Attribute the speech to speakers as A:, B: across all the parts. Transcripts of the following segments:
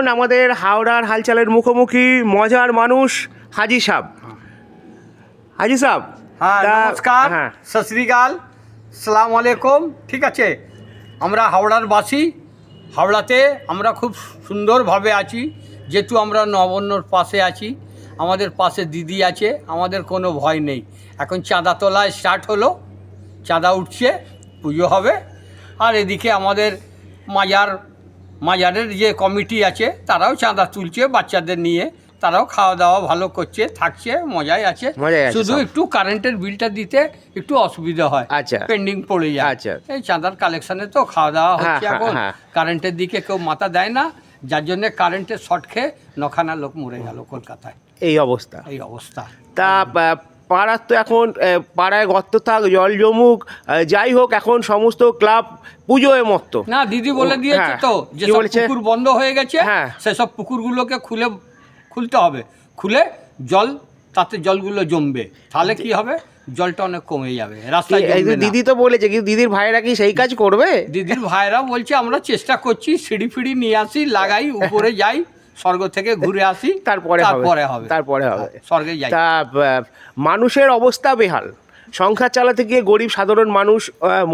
A: এখন আমাদের হাওড়ার হালচালের মুখোমুখি মজার মানুষ হাজি সাহ হাজি সাহ
B: হ্যাঁ নমস্কার।
A: হ্যাঁ।
B: সত শ্রীকাল। সালাম আলাইকুম। ঠিক আছে। আমরা হাওড়ার বাসী হাওড়াতে আমরা খুব সুন্দরভাবে আছি। যেহেতু আমরা নবান্নর পাশে আছি। আমাদের পাশে দিদি আছে। আমাদের কোনো ভয় নেই। এখন চাঁদা তোলা স্টার্ট হলো। চাঁদা উঠছে। পুজো হবে। আর এদিকে আমাদের মাজার মাজারের যে কমিটি আছে তারাও চাঁদা তুলছে বাচ্চাদের নিয়ে। তারাও খাওয়া দাওয়া ভালো করছে থাকছে মজায় আছে। শুধু একটু কারেন্টের বিলটা দিতে একটু অসুবিধা হয়।
A: আচ্ছা।
B: পেন্ডিং পড়ে যায়।
A: আচ্ছা।
B: এই চাঁদার কালেকশনে তো খাওয়া দাওয়া
A: হ্যাঁ,
B: হচ্ছে
A: হ্যাঁ,
B: এখন।
A: হ্যাঁ।
B: কারেন্টের দিকে কেউ মাথা দেয় না। যার জন্য কারেন্টের শর্ট খেয়ে নখানা লোক মরে গেল কলকাতায়।
A: এই অবস্থা।
B: এই অবস্থা।
A: তা পাড়ার তো এখন পাড়ায় গর্ত থাক জল জমুক যাই হোক এখন সমস্ত ক্লাব পুজোয় মত্ত
B: না দিদি বলে দিয়েছে
A: হ্যাঁ।
B: তো
A: বলেছে?
B: পুকুর বন্ধ হয়ে গেছে
A: হ্যাঁ।
B: সেসব পুকুরগুলোকে খুলে খুলতে হবে খুলে জল তাতে জলগুলো জমবে তাহলে কি হবে জলটা অনেক কমে যাবে রাস্তায়
A: যে। দিদি তো বলেছে কিন্তু দিদির ভাইরা কি সেই কাজ করবে
B: দিদির ভাইরা বলছে আমরা চেষ্টা করছি সিঁড়ি ফিড়ি নিয়ে আসি লাগাই উপরে যাই স্বর্গ থেকে ঘুরে আসি
A: তারপরে হবে
B: তারপরে হবে।
A: তারপরে হবে।
B: স্বর্গে যাই।
A: তা মানুষের অবস্থা বেহাল। সংসার চালাতে গিয়ে গরিব সাধারণ মানুষ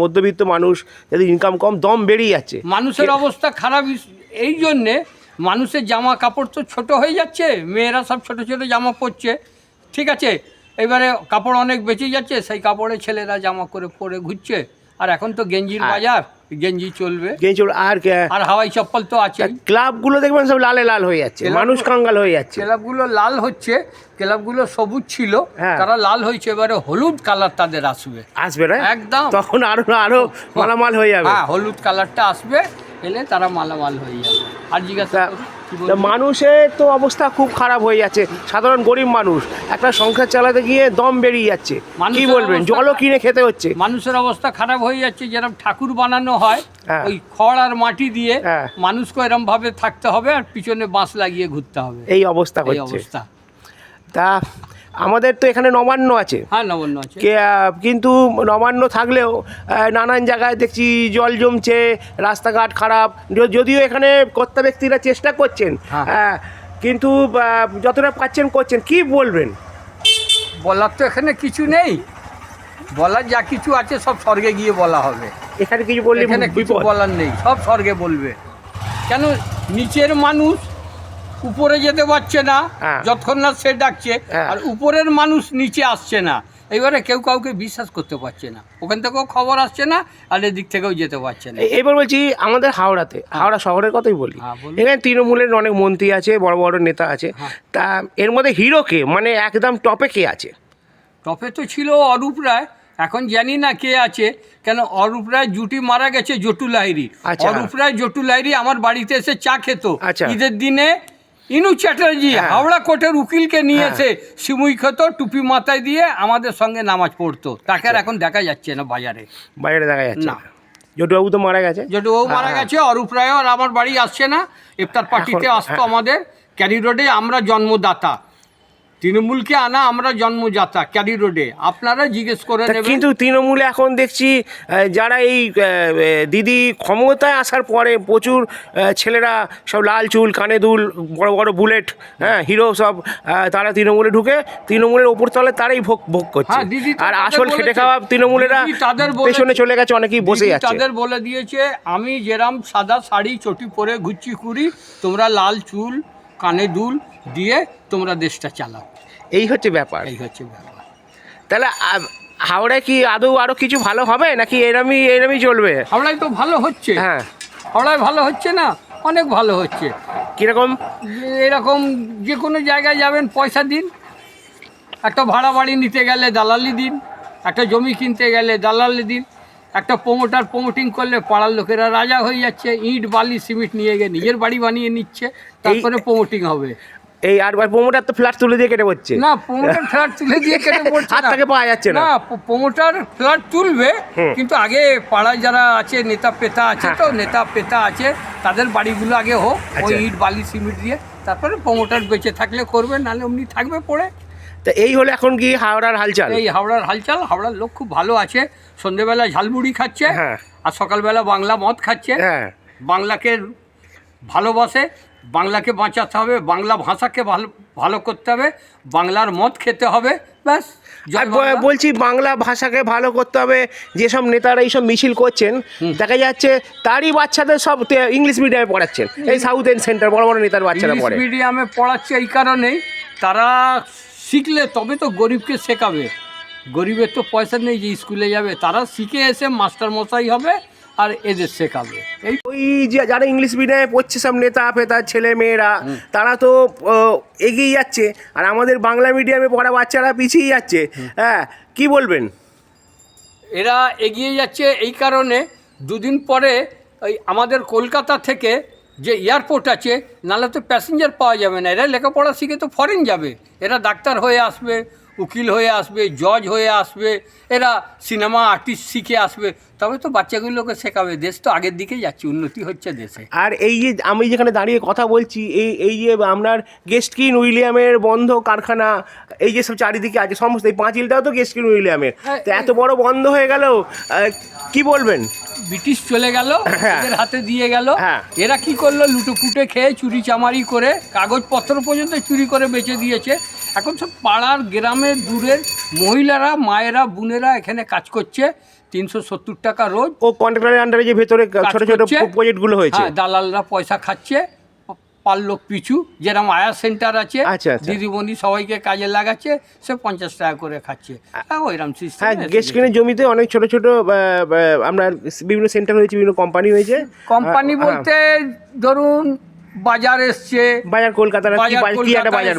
A: মধ্যবিত্ত মানুষ যাদের ইনকাম কম দম বেরিয়ে যাচ্ছে।
B: মানুষের অবস্থা খারাপ এই জন্যে মানুষের জামা কাপড় তো ছোট হয়ে যাচ্ছে মেয়েরা সব ছোট ছোট জামা পরছে ঠিক আছে? এবারে কাপড় অনেক বেঁচে যাচ্ছে সেই কাপড়ে ছেলেরা জামা করে পরে ঘুরছে। আর এখন তো গেঞ্জির বাজার। গেঞ্জি চলবে।
A: গেঞ্জি চলবে আর
B: আর হাওয়াই চপ্পল তো আছে
A: ক্লাবগুলো দেখবেন সব লালে লাল হয়ে যাচ্ছে মানুষ কাঙ্গাল হয়ে যাচ্ছে।
B: ক্লাবগুলো লাল হচ্ছে ক্লাবগুলো সবুজ ছিল
A: হ্যাঁ।
B: তারা লাল হয়েছে এবারে হলুদ কালার তাদের আসবে।
A: আসবে না?
B: একদম।
A: তখন আরও আরও মালামাল হয়ে যাবে।
B: হ্যাঁ হলুদ কালারটা আসবে এলে তারা মালামাল হয়ে যাবে। আর জিজ্ঞাসা
A: মানুষের তো অবস্থা খুব খারাপ হয়ে যাচ্ছে। সাধারণ গরিব মানুষ একটা সংসার চালাতে গিয়ে দম বেরিয়ে যাচ্ছে। কি বলবেন? জলও কিনে খেতে হচ্ছে।
B: মানুষের অবস্থা খারাপ হয়ে যাচ্ছে যেরকম ঠাকুর বানানো হয়
A: হ্যাঁ।
B: ওই খড় আর মাটি দিয়ে
A: হ্যাঁ।
B: মানুষকে এরম ভাবে থাকতে হবে আর পিছনে বাঁশ লাগিয়ে ঘুরতে হবে।
A: এই অবস্থা হচ্ছে।
B: অবস্থা।
A: তা আমাদের তো এখানে নবান্ন আছে।
B: হ্যাঁ নবান্ন আছে।
A: কিন্তু নবান্ন থাকলেও নানান জায়গায় দেখছি জল জমছে রাস্তাঘাট খারাপ যদিও এখানে কর্তা ব্যক্তিরা চেষ্টা করছেন
B: হ্যাঁ।
A: কিন্তু যতটা পাচ্ছেন করছেন কি বলবেন?
B: বলার তো এখানে কিছু নেই। বলার যা কিছু আছে সব স্বর্গে গিয়ে বলা হবে।
A: এখানে কিছু বললে
B: এখানে কিছু বলার নেই সব স্বর্গে বলবে। কেন? নিচের মানুষ উপরে যেতে পারছে না
A: হ্যাঁ।
B: যতক্ষণ না সে ডাকছে
A: হ্যাঁ।
B: আর উপরের মানুষ নিচে আসছে না। এবারে কেউ কাউকে বিশ্বাস করতে পারছে না। ওখান থেকেও খবর আসছে না আর এদিক থেকেও যেতে পারছে না।
A: এবার বলছি আমাদের হাওড়াতে হাওড়া শহরের কথাই বলি।
B: হ্যাঁ,
A: এখানে তৃণমূলের অনেক মন্ত্রী আছে বড় বড় নেতা আছে।
B: হ্যাঁ।
A: তা এর মধ্যে হিরো কে? মানে একদম টপে কে আছে?
B: টপে তো ছিল অরূপ রায় এখন জানি না কে আছে। কেন অরূপ রায় জুটি মারা গেছে জটু লাহিরি
A: আচ্ছা।
B: অরূপ রায় জটু লাহিরি আমার বাড়িতে এসে চা খেত।
A: আচ্ছা।
B: ঈদের দিনে ইনু চ্যাটার্জি
A: হ্যাঁ।
B: হাওড়া কোর্টের উকিলকে নিয়ে
A: হ্যাঁ।
B: এসে সিমুই খেত টুপি মাথায় দিয়ে আমাদের সঙ্গে নামাজ পড়তো তাকে আর
A: আচ্ছা।
B: এখন দেখা যাচ্ছে না বাজারে
A: বাজারে দেখা যাচ্ছে
B: না।
A: জটুবাবু তো মারা গেছে
B: জটুবাবু মারা
A: হ্যাঁ।
B: গেছে অরূপ রায় আর আমার বাড়ি আসছে না ইফতার পার্টিতে আসতো। আমাদের ক্যারি রোডে আমরা জন্মদাতা তৃণমূলকে আনা আমরা জন্মদাতা ক্যারি রোডে। আপনারা জিজ্ঞেস করে নেবেন।
A: কিন্তু তৃণমূলে এখন দেখছি যারা এই দিদি ক্ষমতায় আসার পরে প্রচুর ছেলেরা সব লাল চুল কানে দুল বড় বড় বুলেট হ্যাঁ হিরো সব তারা তৃণমূলে ঢুকে তৃণমূলের ওপর তলে তারাই ভোগ ভোগ করছে।
B: হ্যাঁ,
A: আর আসল খেটে খাওয়া তৃণমূলেরা
B: তাদের
A: পেছনে চলে গেছে অনেকেই বসে যাচ্ছে
B: তাদের বলে দিয়েছে আমি যেরাম সাদা শাড়ি চটি পরে ঘুরছি কুড়ি তোমরা লাল চুল কানে দুল দিয়ে তোমরা দেশটা চালাও।
A: এই হচ্ছে ব্যাপার।
B: এই হচ্ছে ব্যাপার।
A: তাহলে হাওড়ায় কি আদৌ আরও কিছু ভালো হবে নাকি এরমই এরমই চলবে?
B: হাওড়ায় তো ভালো হচ্ছে।
A: হ্যাঁ।
B: হাওড়ায় ভালো হচ্ছে না অনেক ভালো হচ্ছে।
A: কীরকম?
B: এরকম যে কোনো জায়গায় যাবেন পয়সা দিন। একটা ভাড়া বাড়ি নিতে গেলে দালালি দিন একটা জমি কিনতে গেলে দালালি দিন। একটা প্রমোটার প্রমোটিং করলে পাড়ার লোকেরা রাজা হয়ে যাচ্ছে ইট বালি সিমেন্ট নিয়ে গিয়ে নিজের বাড়ি বানিয়ে নিচ্ছে তারপরে প্রমোটিং হবে
A: এই আর প্রমোটার তো ফ্ল্যাট তুলে দিয়ে কেটে পড়ছে
B: না প্রমোটার ফ্ল্যাট তুলে দিয়ে কেটে পড়ছে
A: হাত। থেকে পাওয়া যাচ্ছে না।
B: প্রমোটার ফ্ল্যাট তুলবে কিন্তু আগে পাড়ায় যারা আছে নেতা পেতা আছে তো নেতা পেতা আছে তাদের বাড়িগুলো আগে হোক ওই
A: আচ্ছা।
B: ইট বালি সিমেন্ট দিয়ে তারপরে প্রমোটার বেঁচে থাকলে করবে নাহলে অমনি থাকবে পড়ে
A: তা এই হলো এখন কি হাওড়ার হালচাল।
B: এই হাওড়ার হালচাল হাওড়ার লোক খুব ভালো আছে। সন্ধেবেলা ঝালমুড়ি খাচ্ছে
A: হ্যাঁ।
B: আর সকালবেলা বাংলা মদ খাচ্ছে।
A: হ্যাঁ।
B: বাংলাকে ভালোবাসে বাংলাকে বাঁচাতে হবে বাংলা ভাষাকে ভালো ভালো করতে হবে বাংলার মদ খেতে হবে ব্যাস।
A: বলছি বাংলা ভাষাকে ভালো করতে হবে যেসব নেতারা এইসব মিছিল করছেন দেখা যাচ্ছে তারই বাচ্চাদের সব ইংলিশ মিডিয়ামে পড়াচ্ছেন। এই সাউথ এন্ড সেন্টার বড় বড় নেতার বাচ্চারা পড়ে।
B: মিডিয়ামে পড়াচ্ছে এই কারণেই তারা শিখলে তবে তো গরিবকে শেখাবে। গরিবের তো পয়সা নেই যে স্কুলে যাবে তারা শিখে এসে মাস্টার মশাই হবে আর এদের শেখাবে। এই
A: ওই যে যারা ইংলিশ মিডিয়ামে পড়ছে সব নেতা ফেতা ছেলে মেয়েরা তারা তো এগিয়ে যাচ্ছে। আর আমাদের বাংলা মিডিয়ামে পড়া বাচ্চারা পিছিয়ে যাচ্ছে। হ্যাঁ কি বলবেন?
B: এরা এগিয়ে যাচ্ছে এই কারণে। দুদিন পরে ওই আমাদের কলকাতা থেকে যে এয়ারপোর্ট আছে নাহলে তো প্যাসেঞ্জার পাওয়া যাবে না। এরা লেখাপড়া শিখে তো ফরেন যাবে। এরা ডাক্তার হয়ে আসবে উকিল হয়ে আসবে জজ হয়ে আসবে এরা সিনেমা আর্টিস্ট শিখে আসবে। তবে তো বাচ্চাগুলোকে শেখাবে। দেশ তো আগের দিকে যাচ্ছে উন্নতি হচ্ছে দেশে।
A: আর এই যে আমি যেখানে দাঁড়িয়ে কথা বলছি এই এই যে আপনার গেস্টকিন উইলিয়ামের বন্ধ কারখানা এই যে সব চারিদিকে আছে সমস্ত এই পাঁচিলটাও তো গেস্টকিন উইলিয়ামের।
B: হ্যাঁ,
A: তো এত বড় বন্ধ হয়ে গেল কি বলবেন?
B: ব্রিটিশ চলে গেল
A: হ্যাঁ।
B: এদের হাতে দিয়ে গেল
A: হ্যাঁ।
B: এরা কি করল লুটোপুটে খেয়ে চুরি চামারি করে কাগজপত্র পর্যন্ত চুরি করে বেচে দিয়েছে এখন সব পাড়ার গ্রামের দূরের মহিলারা মায়েরা বোনেরা এখানে কাজ করছে তিনশো সত্তর টাকা রোজ
A: ও কন্ট্রাক্টরের আন্ডারে যে ভেতরে ছোট ছোট। প্রজেক্টগুলো হয়েছে
B: হ্যাঁ দালালরা পয়সা খাচ্ছে পার লোক পিছু যেরকম আয়া সেন্টার আছে
A: আচ্ছা, আচ্ছা।
B: দিদিমণি সবাইকে কাজে লাগাচ্ছে সে পঞ্চাশ টাকা করে খাচ্ছে। হ্যাঁ ওইরকম সিস্টেম
A: হ্যাঁ গেস্টকিনের জমিতে অনেক ছোট ছোট আপনার বিভিন্ন সেন্টার হয়েছে বিভিন্ন কোম্পানি হয়েছে।
B: কোম্পানি
A: হ্যাঁ,
B: বলতে ধরুন বাজার এসছে।
A: বাজার কলকাতার
B: বাজার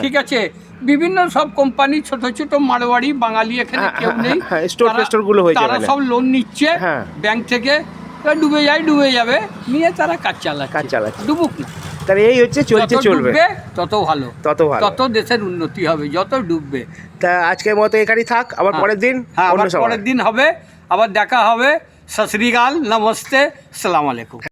B: ঠিক আছে। বিভিন্ন সব কোম্পানি ছোট ছোট মারোয়াড়ি বাঙালি এখানে কেউ নেই।
A: স্টোর
B: তারা-
A: ফেস্টোরগুলো হয়েছে
B: তারা সব লোন নিচ্ছে। ব্যাংক থেকে। ডুবে যায় ডুবে যাবে নিয়ে তারা কাজ চালাচ্ছে।
A: কাজ চালাচ্ছে।
B: ডুবুক না।
A: তাহলে এই হচ্ছে চলছে চলবে।
B: তত ভালো।
A: তত ভালো।
B: তত দেশের উন্নতি হবে যত ডুববে।
A: তা আজকের মতো এখানেই থাক আবার পরের দিন
B: হ্যাঁ আবার পরের দিন হবে আবার দেখা হবে। সত নমস্তে সালাম আলাইকুম।